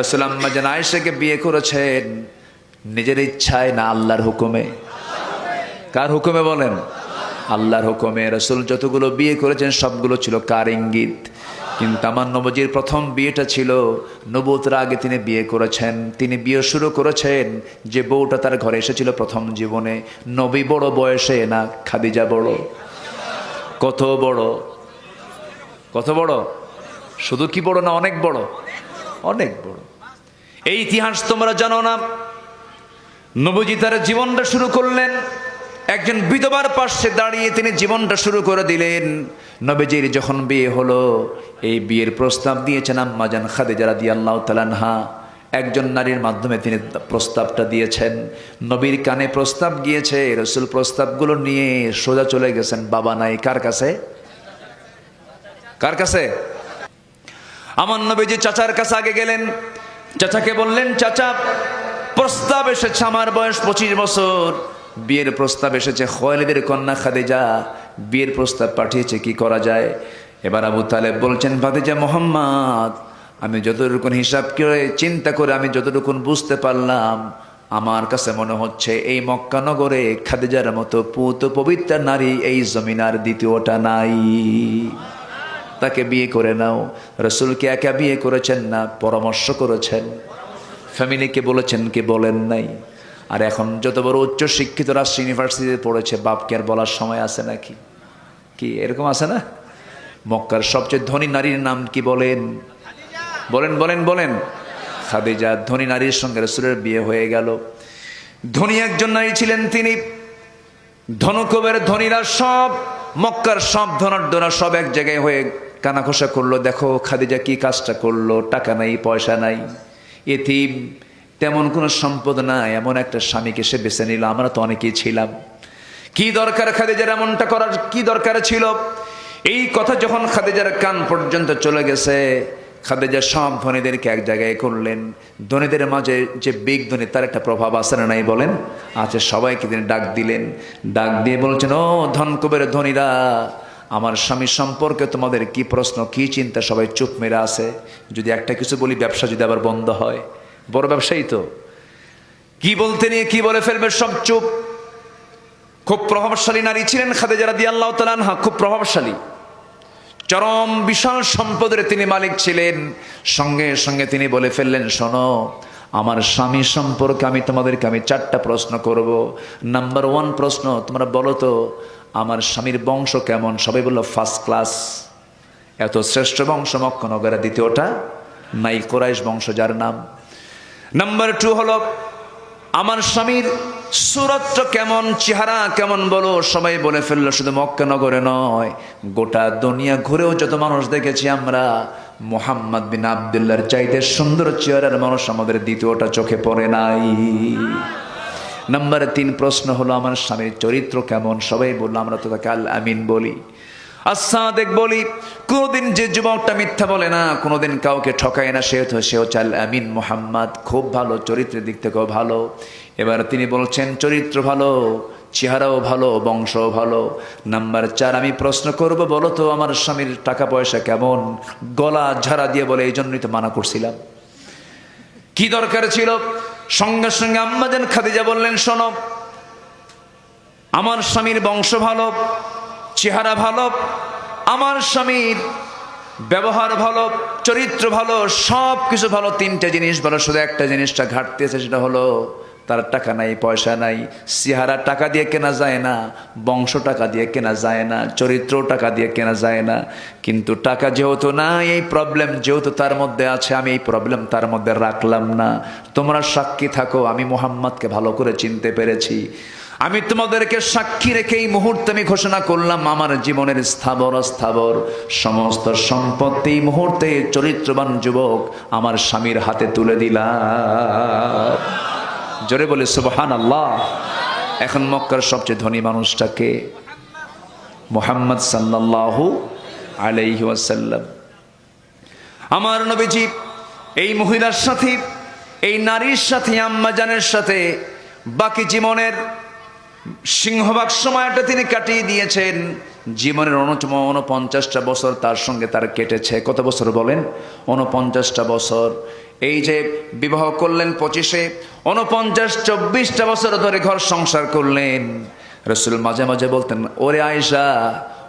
রসুল আম্মা যেন আয়েশাকে বিয়ে করেছেন। নিজের ইচ্ছায় না আল্লাহর হুকুমে। কার হুকুমে বলেন? আল্লাহর হুকুমে। রসুল যতগুলো বিয়ে করেছেন, সবগুলো ছিল কার ইঙ্গিত? কিন্তু আমার নবজির প্রথম বিয়েটা ছিল নবুতরা আগে তিনি বিয়ে করেছেন। তিনি বিয়ে শুরু করেছেন, যে বউটা তার ঘরে এসেছিল প্রথম জীবনে। নবী বড় বয়সে না, খাদিজা বড়। কত বড়? কত বড়? শুধু কি বড় না অনেক বড়? অনেক বড়। এই ইতিহাস তোমরা জানো না। নবজি তার জীবনটা শুরু করলেন। একজন বিধবার পাশে দাঁড়িয়ে তিনি জীবনটা শুরু করে দিলেন। নবীজির যখন বিয়ে হলো, এই বিয়ের প্রস্তাব দিয়েছেন আম্মাজান খাদিজা রাদিয়াল্লাহু তাআলাহা একজন নারীর মাধ্যমে তিনি প্রস্তাবটা দিয়েছেন। নবীর কানে প্রস্তাব গিয়েছে, রসুল প্রস্তাবগুলো নিয়ে সোজা চলে গেছেন, বাবা নাই, কার কাছে? কার কাছে? আমার নবীজি চাচার কাছে আগে গেলেন। চাচাকে বললেন, চাচা, প্রস্তাব এসেছে আমার বয়স পঁচিশ বছর। বিয়ের প্রস্তাব এসেছে খোয়ালিদের কন্যা খাদিজা। বিয়ের প্রস্তাব পাঠিয়েছে, কি করা যায়? এবার আবু তালেব বলছেন ভাদিজা মোহাম্মদ, আমি যতটুকু হিসাব করে চিন্তা করে আমি যতটুকুন বুঝতে পারলাম, আমার কাছে মনে হচ্ছে এই মক্কানগরে খাদিজার মতো পুত পবিত্র নারী এই জমিনার দ্বিতীয়টা নাই। তাকে বিয়ে করে নাও। রসুলকে একা বিয়ে করেছেন না, পরামর্শ করেছেন। ফ্যামিলিকে বলেছেন, কে বলেন নাই। আর এখন যত বড় উচ্চ শিক্ষিত রাষ্ট্র ইউনিভার্সিটিতে পড়েছে, বাপকে আর বলার সময় আছে নাকি? কি, এরকম আছে না? মক্কার সবচেয়ে ধনী নারীর নাম কি বলেন? বলেন বলেন বলেন। খাদিজা, ধনী নারীর সঙ্গে রসুলের বিয়ে হয়ে গেল। ধনী একজন নারী ছিলেন তিনি। ধনকুবের ধনীরা সব, মক্কার সব ধনাঢ্যরা সব এক জায়গায় হয়ে কানাঘোষা করল, দেখো খাদিজা কি কাজটা করল, টাকা নাই, পয়সা নাই। এতিম, তেমন কোনো সম্পদ নাই, এমন একটা স্বামীকে সে বেছে নিল, আমরা তো অনেকেই ছিলাম। কি দরকার খাদিজার এমনটা করার, কি দরকার ছিল? এই কথা যখন খাদিজার কান পর্যন্ত চলে গেছে, খাদিজা সব ধনীদেরকে এক জায়গায় করলেন। ধনীদের মাঝে যে বিগ ধনী, তার একটা প্রভাব আছে না নাই বলেন? আছে, সবাইকে তিনি ডাক দিলেন। ডাক দিয়ে বলছেন, ও ধনকুবের ধনীরা আমার স্বামী সম্পর্কে তোমাদের কি প্রশ্ন, কি চিন্তা, সবাই চুপ মেরে আছে? যদি একটা কিছু বলি, ব্যবসা যদি আবার বন্ধ হয়? বড় ব্যবসায়ী তো। কি বলতে নিয়ে কি বলে ফেলবে সব চুপ? খুব প্রভাবশালী নারী ছিলেন খাদেজা রাদি আল্লাহ তালানহা খুব প্রভাবশালী। চরম বিশাল সম্পদের তিনি মালিক ছিলেন। সঙ্গে সঙ্গে তিনি বলে ফেললেন, শোনো, আমার স্বামী সম্পর্কে আমি তোমাদেরকে আমি চারটা প্রশ্ন করব। নাম্বার ওয়ান প্রশ্ন, তোমরা বলো তো আমার স্বামীর বংশ কেমন? সবাই বলল ফার্স্ট ক্লাস এত শ্রেষ্ঠ বংশ মক্কনগরে দ্বিতীয়টা, নাই কোরাইশ বংশ যার নাম। নাম্বার টু হলো, আমার স্বামীর সুরতটা কেমন, চেহারা কেমন বলো? সবাই বলে ফেলল, শুধু মক্কানগরে নয়, গোটা দুনিয়া ঘুরেও যত মানুষ দেখেছি আমরা, মোহাম্মদ বিন আবদুল্লার চাইতে সুন্দর চেহারার মানুষ আমাদের দ্বিতীয়টা চোখে পড়ে নাই। নাম্বার তিন প্রশ্ন হলো, আমার স্বামীর চরিত্র কেমন? সবাই বলল, আমরা তো তাকে আল আমিন বলি। আসাদেক বলি, কোনোদিন যে যুবকটা মিথ্যা বলে না, কোনোদিন কাউকে ঠকায় না, সে তো সেও চাল আমিন মোহাম্মদ, খুব ভালো, চরিত্রের দিক থেকেও ভালো। এবার তিনি বলছেন, চরিত্র ভালো, চেহারাও ভালো, বংশও ভালো। নাম্বার চার, আমি প্রশ্ন করব, বলো তো, আমার স্বামীর টাকা পয়সা কেমন? গলা ঝাড়া দিয়ে বলে, এই জন্যই তো মানা করছিলাম। কি দরকার ছিল? সঙ্গে সঙ্গে আম্মাজান খাদিজা বললেন, শোনো, আমার স্বামীর বংশ ভালো, চেহারা ভালো, আমার স্বামীর ব্যবহার ভালো, চরিত্র ভালো সব কিছু ভালো, তিনটে জিনিস ভালো শুধু একটা জিনিসটা ঘাটতি আছে, সেটা হলো তার টাকা নাই, পয়সা নাই, চেহারা টাকা দিয়ে কেনা যায় না, বংশ টাকা দিয়ে কেনা যায় না, চরিত্র টাকা দিয়ে কেনা যায় না। কিন্তু টাকা যেহেতু না এই প্রবলেম যেহেতু তার মধ্যে আছে, আমি এই প্রবলেম তার মধ্যে রাখলাম না। তোমরা সাক্ষী থাকো, আমি মোহাম্মদকে ভালো করে চিনতে পেরেছি। আমি তোমাদেরকে সাক্ষী রেখে এই মুহূর্তে আমি ঘোষণা করলাম, আমার জীবনের স্থাবর স্থাবর। সমস্ত সম্পত্তি এই মুহূর্তে চরিত্রবান যুবক আমার স্বামীর হাতে তুলে দিলাম। জোরে বলে সুবহান আল্লাহ এখন মক্কার সবচেয়ে ধনী মানুষটাকে মোহাম্মদ সাল্লাল্লাহু আলাইহি ওয়াসাল্লাম। আমার নবীজি, এই মহিলার সাথে, এই নারীর সাথে, আম্মাজানের সাথে বাকি জীবনের সিংহভাগ সময়টা তিনি কাটিয়ে দিয়েছেন। জীবনের অনুচম উনপঞ্চাশটা বছর তার সঙ্গে তার কেটেছে। কত বছর বলেন? উনপঞ্চাশটা বছর। এই যে বিবাহ করলেন পঁচিশে উনপঞ্চাশ চব্বিশটা বছর ধরে ঘর সংসার করলেন। রসুল মাঝে মাঝে বলতেন, ওরে আয়সা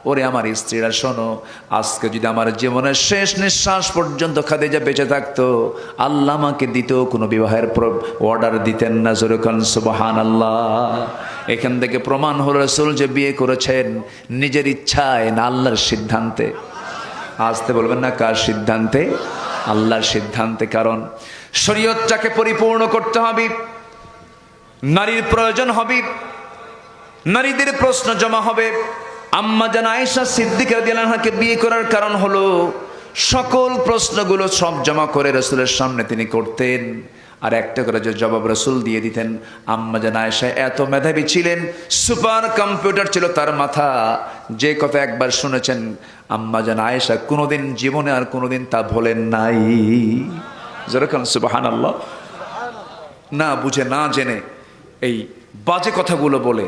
ওরে আমার স্ত্রীরা, শোনো, আজকে যদি আমার জীবনের শেষ নিঃশ্বাস পর্যন্ত খাদিজা বেঁচে থাকতো, আল্লাহ আমাকে দিত কোনো বিবাহের অর্ডার দিতেন না। জোরকান সুবাহান আল্লাহ এখান থেকে প্রমাণ হলো রসুল যে বিয়ে করেছেন নিজের ইচ্ছায় না আল্লাহর সিদ্ধান্তে। আসতে বলবেন না কার সিদ্ধান্তে? আল্লাহর সিদ্ধান্তে, কারণ শরীয়তটাকে পরিপূর্ণ করতে হবে, নারীর প্রয়োজন হবে, নারীদের প্রশ্ন জমা হবে। আম্মা জান আয়েশা সিদ্দিকা দিলানহাকে বিয়ে করার কারণ হলো সকল প্রশ্নগুলো সব জমা করে রসুলের সামনে তিনি করতেন। আর একটা করে যে জবাব রসুল দিয়ে দিতেন, আম্মা জান আয়সা এত মেধাবী ছিলেন, সুপার কম্পিউটার ছিল তার মাথা। যে কথা একবার শুনেছেন, আম্মা জান আয়েশা কোনোদিন জীবনে আর কোনোদিন তা ভোলেন নাই। যেরকম সুবাহান আল্লাহ না বুঝে, না জেনে এই বাজে কথাগুলো বলে